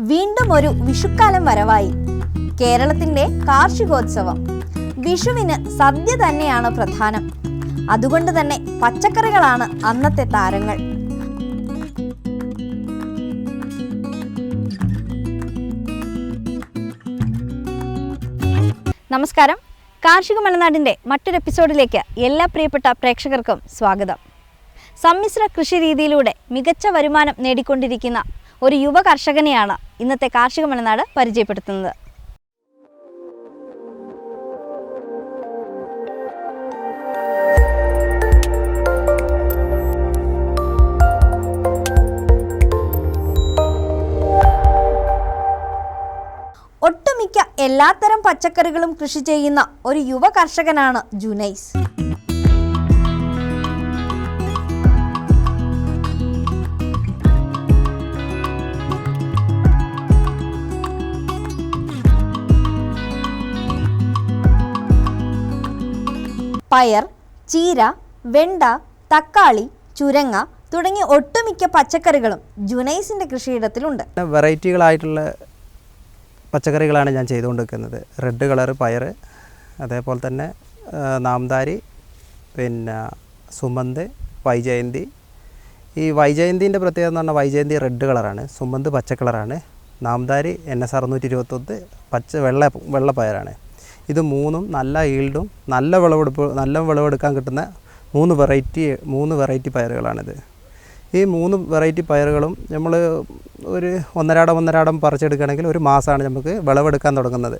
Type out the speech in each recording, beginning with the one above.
വീണ്ടും ഒരു വിഷുക്കാലം വരവായി. കേരളത്തിന്റെ കാർഷികോത്സവം. വിഷുവിന് സദ്യ തന്നെയാണ് പ്രധാനം. അതുകൊണ്ട് തന്നെ പച്ചക്കറികളാണ് അന്നത്തെ താരങ്ങൾ. നമസ്കാരം. കാർഷിക മലനാടിന്റെ മറ്റൊരു എപ്പിസോഡിലേക്ക് എല്ലാ പ്രിയപ്പെട്ട പ്രേക്ഷകർക്കും സ്വാഗതം. സമ്മിശ്ര കൃഷി രീതിയിലൂടെ മികച്ച വരുമാനം നേടിക്കൊണ്ടിരിക്കുന്ന ഒരു യുവ കർഷകനെയാണ് ഇന്നത്തെ കാർഷിക മലനാട് പരിചയപ്പെടുത്തുന്നത്. ഒട്ടുമിക്ക എല്ലാത്തരം പച്ചക്കറികളും കൃഷി ചെയ്യുന്ന ഒരു യുവ കർഷകനാണ് ജുനൈസ്. പയർ ചീര വെണ്ട തക്കാളി ചുരങ്ങ തുടങ്ങിയ ഒട്ടുമിക്ക പച്ചക്കറികളും ജുനൈസിന്റെ കൃഷിയിടത്തിലുണ്ട്. വെറൈറ്റികളായിട്ടുള്ള പച്ചക്കറികളാണ് ഞാൻ ചെയ്തുകൊണ്ടിരിക്കുന്നത്. റെഡ് കളർ പയർ അതേപോലെ തന്നെ നാംതാരി പിന്നെ സുമന്ത് വൈജയന്തി. ഈ വൈജയന്തിന്റെ പ്രത്യേകത എന്ന് പറഞ്ഞാൽ വൈജയന്തി റെഡ് കളറാണ് സുമന്ത് പച്ച കളറാണ് നാംദാരി എൻ എസ് അറുന്നൂറ്റി ഇരുപത്തൊന്ന് പച്ച വെള്ള വെള്ള പയറാണ്. ഇത് മൂന്നും നല്ല ഈൽഡും നല്ല വിളവെടുപ്പ് നല്ല വിളവെടുക്കാൻ കിട്ടുന്ന മൂന്ന് വെറൈറ്റി മൂന്ന് വെറൈറ്റി പയറുകളാണിത്. ഈ മൂന്ന് വെറൈറ്റി പയറുകളും നമ്മൾ ഒരു ഒന്നരാടം ഒന്നരാടം പറിച്ചെടുക്കുകയാണെങ്കിൽ ഒരു മാസമാണ് നമുക്ക് വിളവെടുക്കാൻ തുടങ്ങുന്നത്.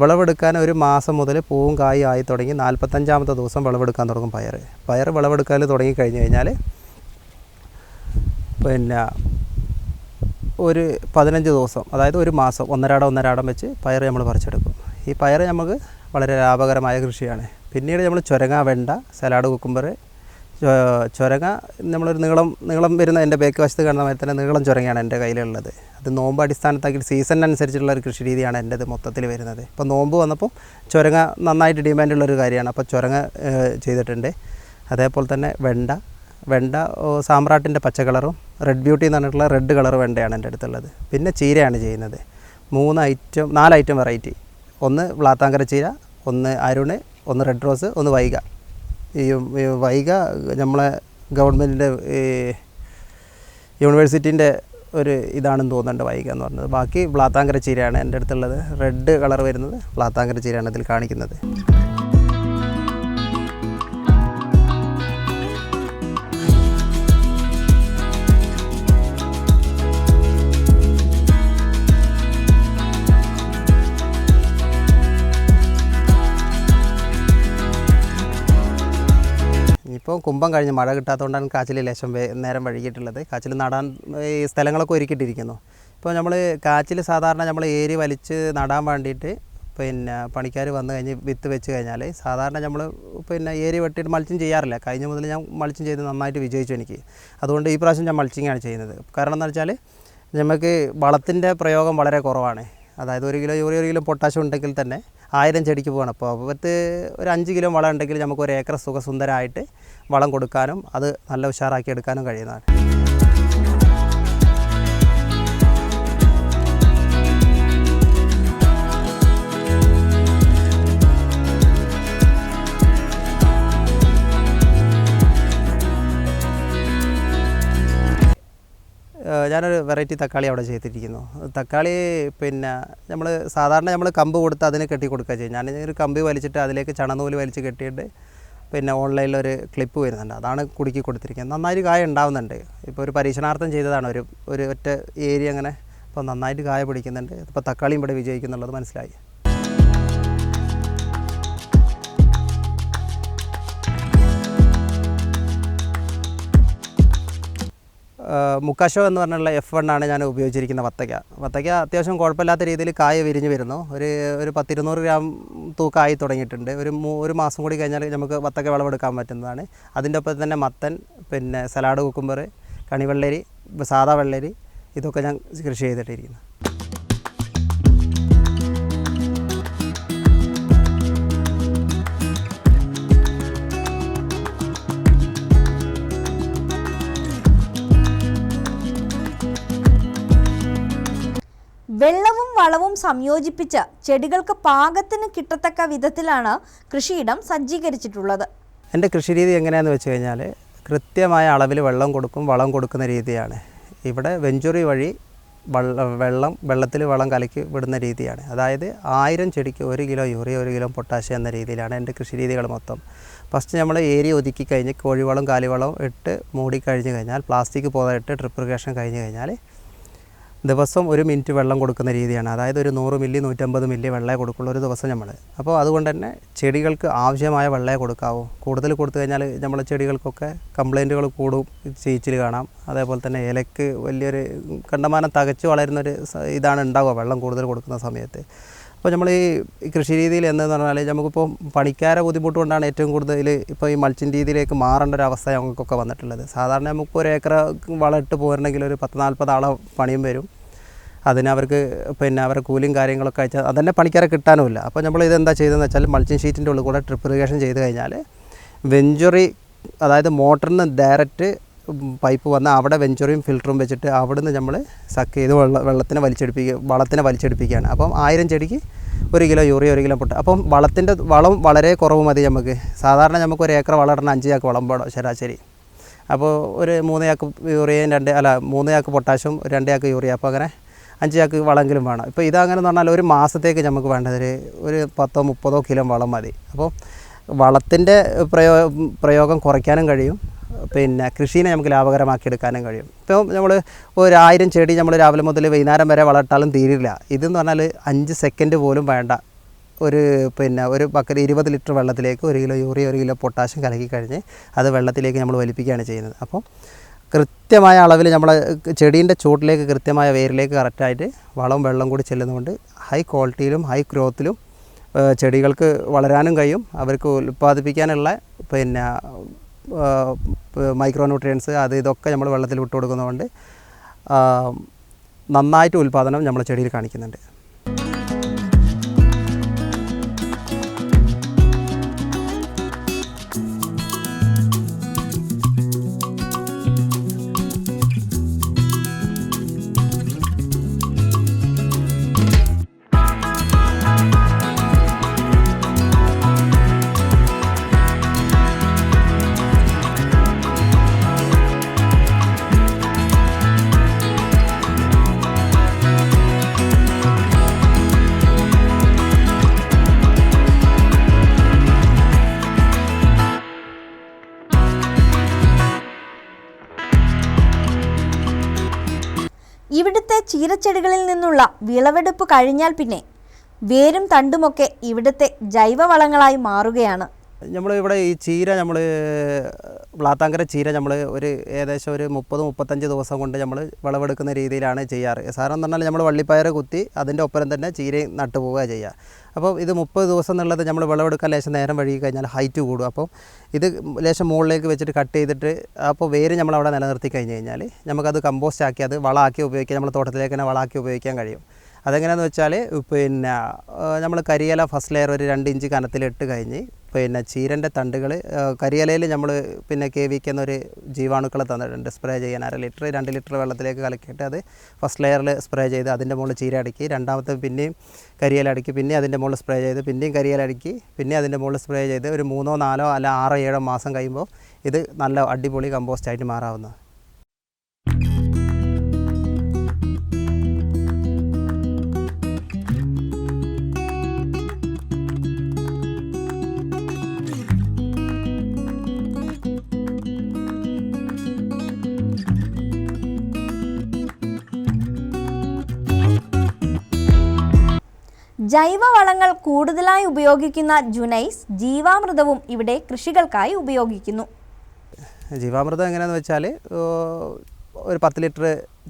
വിളവെടുക്കാൻ ഒരു മാസം മുതൽ പൂവും കായും ആയി തുടങ്ങി നാൽപ്പത്തഞ്ചാമത്തെ ദിവസം വിളവെടുക്കാൻ തുടങ്ങും പയർ പയർ വിളവെടുക്കാൻ തുടങ്ങി കഴിഞ്ഞ് കഴിഞ്ഞാൽ പിന്നെ ഒരു പതിനഞ്ച് ദിവസം അതായത് ഒരു മാസം ഒന്നരാടം ഒന്നരാടം വെച്ച് പയർ നമ്മൾ പറിച്ചെടുക്കും. ഈ പയർ നമുക്ക് വളരെ ലാഭകരമായ കൃഷിയാണ്. പിന്നീട് നമ്മൾ ചുരങ്ങ വെണ്ട സലാഡ് കുക്കുമ്പർ ചുരങ്ങ നമ്മളൊരു നീളം നീളം വരുന്ന എന്റെ ബേക്ക് വശത്ത് കാണുന്ന മാതിരി തന്നെ നീളം ചുരങ്ങയാണ് എന്റെ കയ്യിലുള്ളത്. അത് നോമ്പ് അടിസ്ഥാനത്താക്കി സീസണിനനുസരിച്ചുള്ള ഒരു കൃഷി രീതിയാണ് എന്റെത് മൊത്തത്തിൽ വരുന്നത്. ഇപ്പോൾ നോമ്പ് വന്നപ്പോൾ ചുരങ്ങ നന്നായിട്ട് ഡിമാൻഡുള്ള ഒരു കാര്യമാണ്. അപ്പോൾ ചുരങ്ങ ചെയ്തിട്ടുണ്ട്. അതേപോലെ തന്നെ വെണ്ട വെണ്ട സാമ്രാട്ടിന്റെ പച്ച കളറും റെഡ് ബ്യൂട്ടി എന്ന് പറഞ്ഞിട്ടുള്ള റെഡ് കളർ വെണ്ടയാണ് എന്റെ അടുത്തുള്ളത്. പിന്നെ ചീരയാണ് ചെയ്യുന്നത്. മൂന്ന് ഐറ്റം നാല് ഐറ്റം വെറൈറ്റി ഒന്ന് വ്ളാത്താങ്കര ചീര ഒന്ന് അരുണ് ഒന്ന് റെഡ് റോസ് ഒന്ന് വൈഗ. ഈ വൈഗ നമ്മളെ ഗവൺമെന്റിന്റെ ഈ യൂണിവേഴ്സിറ്റീന്റെ ഒരു ഇതാണെന്ന് തോന്നുന്നുണ്ട് വൈഗ എന്ന് പറഞ്ഞത്. ബാക്കി വ്ളാത്താങ്കര ചീരയാണ് എന്റെ അടുത്തുള്ളത്. റെഡ് കളർ വരുന്നത് വ്ളാത്താങ്കര ചീരയാണ് ഇതിൽ കാണിക്കുന്നത്. ഇപ്പോൾ കുംഭം കഴിഞ്ഞ് മഴ കിട്ടാത്തതുകൊണ്ടാണ് കാച്ചിൽ ലേശം നേരം വഴുകിയിട്ടുള്ളത് കാച്ചിൽ നടാൻ ഈ സ്ഥലങ്ങളൊക്കെ ഒരുക്കിയിട്ടിരിക്കുന്നു. ഇപ്പോൾ നമ്മൾ കാച്ചിൽ സാധാരണ നമ്മൾ ഏരി വലിച്ച് നടാൻ വേണ്ടിയിട്ട് പിന്നെ പണിക്കാർ വന്നു കഴിഞ്ഞ് വിത്ത് വെച്ച് കഴിഞ്ഞാൽ സാധാരണ നമ്മൾ പിന്നെ ഏരി വെട്ടിയിട്ട് മൾച്ചിങ് ചെയ്യാറില്ല. കഴിഞ്ഞ മുതൽ ഞാൻ മൾച്ചിങ് ചെയ്ത് നന്നായിട്ട് വിജയിച്ചു എനിക്ക്. അതുകൊണ്ട് ഈ പ്രാവശ്യം ഞാൻ മൾച്ചിങ്ങാണ് ചെയ്യുന്നത്. കാരണം എന്ന് വെച്ചാൽ നമുക്ക് വളത്തിന്റെ പ്രയോഗം വളരെ കുറവാണ്. അതായത് ഒരു കിലോ യൂറിയ ഒരു കിലോ പൊട്ടാഷ്യം ഉണ്ടെങ്കിൽ തന്നെ ആയിരം ചെടിക്ക് പോകണം അപ്പോൾ പത്ത് ഒരു അഞ്ച് കിലോ വളം ഉണ്ടെങ്കിൽ നമുക്ക് ഒരു ഏക്കർ സുഖസുന്ദരമായിട്ട് വളം കൊടുക്കാനും അത് നല്ല ഉഷാറാക്കി എടുക്കാനും കഴിയുന്നതാണ്. ഞാനൊരു വെറൈറ്റി തക്കാളി അവിടെ ചെയ്തിരിക്കുന്നു. തക്കാളി പിന്നെ നമ്മൾ സാധാരണ നമ്മൾ കമ്പ് കൊടുത്ത് അതിന് കെട്ടി കൊടുക്കുക ചെയ്യും ഞാൻ ഒരു കമ്പി വലിച്ചിട്ട് അതിലേക്ക് ചണനൂൽ വലിച്ച് കെട്ടിയിട്ട് പിന്നെ ഓൺലൈനിൽ ഒരു ക്ലിപ്പ് വരുന്നുണ്ട്. അതാണ് കുടുക്കി കൊടുത്തിരിക്കുന്നത്. നന്നായിട്ട് കായ ഉണ്ടാവുന്നുണ്ട്. ഇപ്പോൾ ഒരു പരീക്ഷണാർത്ഥം ചെയ്തതാണ്. ഒരു ഒരു ഒറ്റ ഏരിയ അങ്ങനെ അപ്പോൾ നന്നായിട്ട് കായ പിടിക്കുന്നുണ്ട്. ഇപ്പോൾ തക്കാളിയും ഇവിടെ വിജയിക്കുന്നുള്ളത് മനസ്സിലായി. മുക്കാശോ എന്ന് പറഞ്ഞുള്ള എഫ് വൺ ആണ് ഞാൻ ഉപയോഗിച്ചിരിക്കുന്ന വത്തയ്ക്ക. വത്തയ്ക്ക അത്യാവശ്യം കുഴപ്പമില്ലാത്ത രീതിയിൽ കായ വിരിഞ്ഞ് വരുന്നു. ഒരു ഒരു പത്തിരുന്നൂറ് ഗ്രാം തൂക്കമായി തുടങ്ങിയിട്ടുണ്ട്. ഒരു ഒരു മാസം കൂടി കഴിഞ്ഞാൽ നമുക്ക് വത്തക്ക വിളവെടുക്കാൻ പറ്റുന്നതാണ്. അതിന്റെ ഒപ്പം തന്നെ മത്തൻ പിന്നെ സലാഡ് കുക്കുമ്പർ കണിവെള്ളരി സാധാ വെള്ളരി ഇതൊക്കെ ഞാൻ കൃഷി ചെയ്തിട്ടിരിക്കുന്നു. വെള്ളവും വളവും സംയോജിപ്പിച്ച് ചെടികൾക്ക് പാകത്തിന് കിട്ടത്തക്ക വിധത്തിലാണ് കൃഷിയിടം സജ്ജീകരിച്ചിട്ടുള്ളത്. എന്റെ കൃഷിരീതി എങ്ങനെയാണെന്ന് വെച്ച് കഴിഞ്ഞാൽ കൃത്യമായ അളവിൽ വെള്ളം കൊടുക്കും വളം കൊടുക്കുന്ന രീതിയാണ്. ഇവിടെ വെഞ്ചുറി വഴി വെള്ളം വെള്ളത്തിൽ വളം കലക്കി വിടുന്ന രീതിയാണ്. അതായത് ആയിരം ചെടിക്ക് ഒരു കിലോ യൂറിയ ഒരു കിലോ പൊട്ടാഷ്യം എന്ന രീതിയിലാണ് എന്റെ കൃഷി രീതികൾ മൊത്തം. ഫസ്റ്റ് നമ്മൾ ഏരി ഒതുക്കി കഴിഞ്ഞ് കോഴിവളം കാലിവളം ഇട്ട് മൂടി കഴിഞ്ഞ് കഴിഞ്ഞാൽ പ്ലാസ്റ്റിക് പോതായിട്ട് ഡ്രിപ്രിഗേഷൻ കഴിഞ്ഞ് കഴിഞ്ഞാൽ ദിവസം ഒരു മിനിറ്റ് വെള്ളം കൊടുക്കുന്ന രീതിയാണ്. അതായത് ഒരു നൂറ് മില്ലി നൂറ്റമ്പത് മില്ലി വെള്ളമേ കൊടുക്കുള്ളൂ ഒരു ദിവസം നമ്മൾ. അപ്പോൾ അതുകൊണ്ട് തന്നെ ചെടികൾക്ക് ആവശ്യമായ വെള്ളമേ കൊടുക്കാവൂ. കൂടുതൽ കൊടുത്തു കഴിഞ്ഞാൽ നമ്മളെ ചെടികൾക്കൊക്കെ കംപ്ലൈന്റുകൾ കൂടും. ചീച്ചിൽ കാണാം. അതേപോലെ തന്നെ ഇലക്ക് വലിയൊരു കണ്ടമാനം തകച്ച് വളരുന്നൊരു ഇതാണ് ഉണ്ടാവുക വെള്ളം കൂടുതൽ കൊടുക്കുന്ന സമയത്ത്. അപ്പോൾ നമ്മൾ ഈ കൃഷി രീതിയിൽ എന്തെന്ന് പറഞ്ഞാൽ നമുക്കിപ്പോൾ പണിക്കാരെ ബുദ്ധിമുട്ട് കൊണ്ടാണ് ഏറ്റവും കൂടുതൽ ഇപ്പോൾ ഈ മൾച്ചിൻ രീതിയിലേക്ക് മാറേണ്ട ഒരു അവസ്ഥ ഞങ്ങൾക്കൊക്കെ വന്നിട്ടുള്ളത്. സാധാരണ നമുക്ക് ഒരു ഏക്കർ വളമിട്ട് പോരണമെങ്കിൽ ഒരു പത്ത് നാൽപ്പത് ആളെ പണിയും വരും. അതിന് അവർക്ക് പിന്നെ അവരുടെ കൂലിയും കാര്യങ്ങളൊക്കെ അയച്ചാൽ അതന്നെ പണിക്കാരെ കിട്ടാനുമില്ല. അപ്പോൾ നമ്മൾ ഇതെന്താ ചെയ്തതെന്ന് വെച്ചാൽ മൾച്ചിങ് ഷീറ്റിന്റെ ഉള്ളിൽ കൂടെ ട്രിപ്പ് ഇറിഗേഷൻ ചെയ്ത് കഴിഞ്ഞാൽ വെഞ്ചുറി അതായത് മോട്ടറിന് ഡയറക്റ്റ് പൈപ്പ് വന്ന് അവിടെ വെഞ്ചുറിയും ഫിൽറ്ററും വെച്ചിട്ട് അവിടുന്ന് നമ്മൾ സക്ക് ചെയ്ത് വെള്ള വെള്ളത്തിനെ വലിച്ചെടുപ്പിക്കുക വളത്തിനെ വലിച്ചെടുപ്പിക്കുകയാണ്. അപ്പം ആയിരം ചെടിക്ക് ഒരു കിലോ യൂറിയ ഒരു കിലോ പൊട്ട. അപ്പം വളത്തിന്റെ വളം വളരെ കുറവ് മതി നമുക്ക്. സാധാരണ നമുക്ക് ഒരു ഏക്കർ വളം അഞ്ച് ചാക്ക് വളം വേണം ശരാശരി. അപ്പോൾ ഒരു മൂന്ന് ചാക്ക് യൂറിയയും രണ്ട് അല്ല മൂന്ന് ചാക്ക് പൊട്ടാഷ്യം രണ്ട് ചാക്ക് യൂറിയ. അപ്പോൾ അങ്ങനെ അഞ്ച് ചാക്ക് വളമെങ്കിലും വേണം. ഇപ്പോൾ ഇതങ്ങനെ എന്ന് പറഞ്ഞാൽ ഒരു മാസത്തേക്ക് നമുക്ക് വേണ്ടത് ഒരു ഒരു പത്തോ മുപ്പതോ കിലോ വളം മതി. അപ്പോൾ വളത്തിന്റെ പ്രയോ പ്രയോഗം കുറയ്ക്കാനും കഴിയും. പിന്നെ കൃഷിനെ നമുക്ക് ലാഭകരമാക്കി എടുക്കാനും കഴിയും. ഇപ്പോൾ നമ്മൾ ഒരു ആയിരം ചെടി നമ്മൾ രാവിലെ മുതൽ വൈകുന്നേരം വരെ വളർത്താലും തീരില്ല. ഇതെന്ന് പറഞ്ഞാൽ അഞ്ച് സെക്കൻഡ് പോലും വേണ്ട. ഒരു പിന്നെ ഒരു ബക്കറ്റ് ഇരുപത് ലിറ്റർ വെള്ളത്തിലേക്ക് ഒരു കിലോ യൂറിയ ഒരു കിലോ പൊട്ടാഷ്യം കലക്കി കഴിഞ്ഞ് അത് വെള്ളത്തിലേക്ക് നമ്മൾ വലിപ്പിക്കുകയാണ് ചെയ്യുന്നത്. അപ്പോൾ കൃത്യമായ അളവിൽ നമ്മൾ ചെടീന്റെ ചൂട്ടിലേക്ക് കൃത്യമായ വേരിലേക്ക് കറക്റ്റായിട്ട് വളവും വെള്ളം കൂടി ചെല്ലുന്നതുകൊണ്ട് ഹൈ ക്വാളിറ്റിയിലും ഹൈ ഗ്രോത്തിലും ചെടികൾക്ക് വളരാനും കഴിയും. അവർക്ക് ഉൽപ്പാദിപ്പിക്കാനുള്ള പിന്നെ മൈക്രോ ന്യൂട്രിയൻസ് അത് ഇതൊക്കെ നമ്മൾ വെള്ളത്തിൽ വിട്ട് കൊടുക്കുന്നതുകൊണ്ട് നന്നായിട്ട് ഉൽപ്പാദനം നമ്മൾ ചെടിയിൽ കാണിക്കുന്നുണ്ട്. ഇവിടുത്തെ ചീരച്ചെടികളിൽ നിന്നുള്ള വിളവെടുപ്പ് കഴിഞ്ഞാൽ പിന്നെ വേരും തണ്ടുമൊക്കെ ഇവിടുത്തെ ജൈവവളങ്ങളായി മാറുകയാണ്. നമ്മൾ ഇവിടെ ഈ ചീര നമ്മൾ വ്ളാത്താങ്കര ചീര നമ്മൾ ഒരു ഏകദേശം ഒരു മുപ്പത് മുപ്പത്തഞ്ച് ദിവസം കൊണ്ട് നമ്മൾ വിളവെടുക്കുന്ന രീതിയിലാണ് ചെയ്യാറ്. സാധാരണ പറഞ്ഞാൽ നമ്മൾ വള്ളിപ്പയർ കുത്തി അതിന്റെ ഒപ്പരം തന്നെ ചീരയും നട്ടു പോവുക ചെയ്യുക അപ്പോൾ ഇത് മുപ്പത് ദിവസം എന്നുള്ളത് നമ്മൾ വിളവെടുക്കാൻ ലേശം നേരം വഴുകി കഴിഞ്ഞാൽ ഹൈറ്റ് കൂടും. അപ്പോൾ ഇത് ലേശം മുകളിലേക്ക് വെച്ചിട്ട് കട്ട് ചെയ്തിട്ട് അപ്പോൾ വേര് നമ്മൾ അവിടെ നിലനിർത്തി കഴിഞ്ഞ് കഴിഞ്ഞാൽ നമുക്കത് കമ്പോസ്റ്റ് ആക്കി അത് വളമാക്കി ഉപയോഗിക്കാൻ നമ്മൾ തോട്ടത്തിലേക്ക് തന്നെ വളമാക്കി ഉപയോഗിക്കാൻ കഴിയും. അതെങ്ങനെയാണെന്ന് വെച്ചാൽ പിന്നെ നമ്മൾ കരിയില ഫസ്റ്റ് ലെയർ ഒരു രണ്ട് ഇഞ്ച് കനത്തിലിട്ട് കഴിഞ്ഞ് പിന്നെ ചീരന്റെ തണ്ടുകൾ കരിയലയിൽ നമ്മൾ പിന്നെ കെ വിക്ക് എന്നൊരു ജീവാണുക്കളെ തന്നിട്ടുണ്ട്. സ്പ്രേ ചെയ്യാൻ അര ലിറ്റർ രണ്ട് ലിറ്റർ വെള്ളത്തിലേക്ക് കലക്കിയിട്ട് അത് ഫസ്റ്റ് ലെയറിൽ സ്പ്രേ ചെയ്ത് അതിന്റെ മുകളിൽ ചീര അടുക്കി രണ്ടാമത്തെ പിന്നെയും കരിയില അടുക്കി പിന്നെ അതിന്റെ മുകളിൽ സ്പ്രേ ചെയ്ത് പിന്നെയും കരിയില അടുക്കി പിന്നെ അതിന്റെ മുകളിൽ സ്പ്രേ ചെയ്ത് ഒരു മൂന്നോ നാലോ അല്ല ആറോ ഏഴോ മാസം കഴിയുമ്പോൾ ഇത് നല്ല അടിപൊളി കമ്പോസ്റ്റായിട്ട് മാറാവുന്നത് ജൈവവളങ്ങൾ കൂടുതലായി ഉപയോഗിക്കുന്ന ജുനൈസ് ജീവാമൃതവും ഇവിടെ കൃഷികൾക്കായി ഉപയോഗിക്കുന്നു. ജീവാമൃതം എങ്ങനെയാണെന്ന് വെച്ചാൽ ഒരു പത്ത് ലിറ്റർ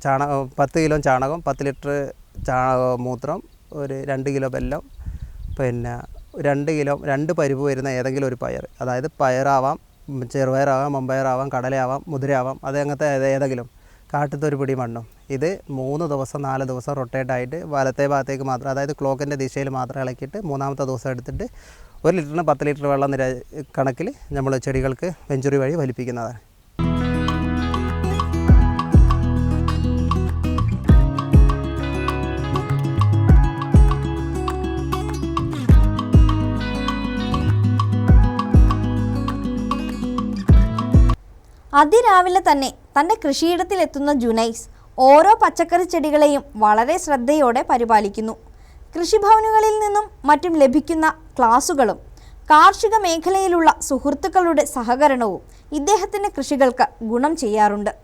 ചാണകം പത്ത് കിലോ ചാണകം പത്ത് ലിറ്റർ ചാണക മൂത്രം ഒരു രണ്ട് കിലോ വെല്ലം പിന്നെ രണ്ട് കിലോ രണ്ട് പരിപ്പ് വരുന്ന ഏതെങ്കിലും ഒരു പയർ അതായത് പയറാവാം ചെറുപയറാവാം മമ്പയറാവാം കടലയാവാം മുതിരയാവാം അത് അങ്ങനത്തെ ഏതെങ്കിലും. കാട്ടത്ത് പിടി മണ്ണും. ഇത് മൂന്ന് ദിവസം നാല് ദിവസം റൊട്ടേറ്റ് ആയിട്ട് വലത്തെ ഭാഗത്തേക്ക് മാത്രം അതായത് ക്ലോക്കിന്റെ ദിശയിൽ മാത്രം ഇളക്കിയിട്ട് മൂന്നാമത്തെ ദിവസം എടുത്തിട്ട് ഒരു ലിറ്ററിന് പത്ത് ലിറ്റർ വെള്ളം നിര കണക്കിൽ നമ്മൾ ചെടികൾക്ക് വെഞ്ചുറി വഴി വലിപ്പിക്കുന്നതാണ്. അതിരാവിലെ തന്നെ തന്റെ കൃഷിയിടത്തിലെത്തുന്ന ജുനൈസ് ഓരോ പച്ചക്കറി ചെടികളെയും വളരെ ശ്രദ്ധയോടെ പരിപാലിക്കുന്നു. കൃഷിഭവനുകളിൽ നിന്നും മറ്റും ലഭിക്കുന്ന ക്ലാസുകളും കാർഷിക മേഖലയിലുള്ള സുഹൃത്തുക്കളുടെ സഹകരണവും ഇദ്ദേഹത്തിന്റെ കൃഷികൾക്ക് ഗുണം ചെയ്യാറുണ്ട്.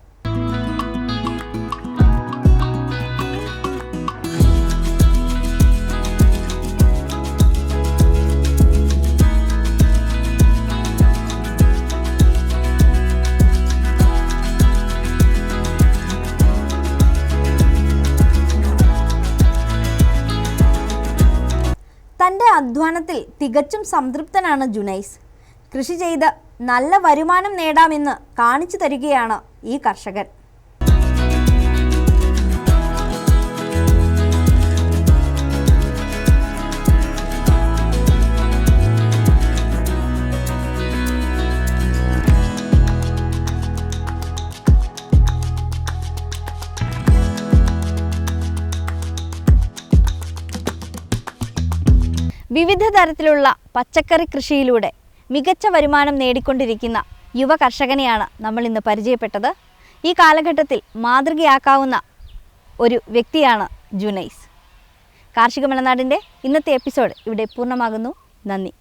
അധ്വാനത്തിൽ തികച്ചും സംതൃപ്തനാണ് ജുനൈസ്. കൃഷി ചെയ്ത് നല്ല വരുമാനം നേടാമെന്ന് കാണിച്ചു തരികയാണ് ഈ കർഷകൻ. തരത്തിലുള്ള പച്ചക്കറി കൃഷിയിലൂടെ മികച്ച വരുമാനം നേടിക്കൊണ്ടിരിക്കുന്ന യുവ കർഷകനെയാണ് നമ്മൾ ഇന്ന് പരിചയപ്പെട്ടത്. ഈ കാലഘട്ടത്തിൽ മാതൃകയാക്കാവുന്ന ഒരു വ്യക്തിയാണ് ജുനൈസ്. കാർഷിക മലനാടിന്റെ ഇന്നത്തെ എപ്പിസോഡ് ഇവിടെ പൂർണമാകുന്നു. നന്ദി.